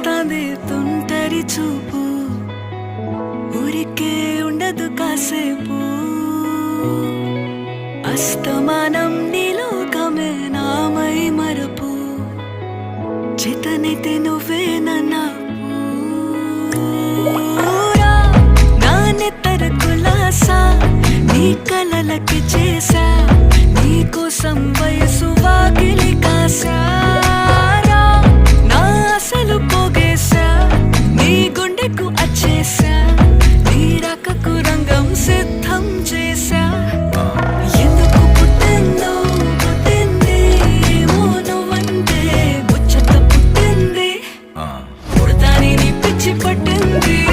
వస్తాంది తుంటరి చూపు. ఊరికే ఉండదు కాసేపు. అస్తమానం నీలోకమే నామై మరపు. చేతనైతే నువ్వే నన్నా నాన్నెత్తర కులాసా నీ కలలకి చేసా నీ కోసం பிச்சு பட்டுங்கு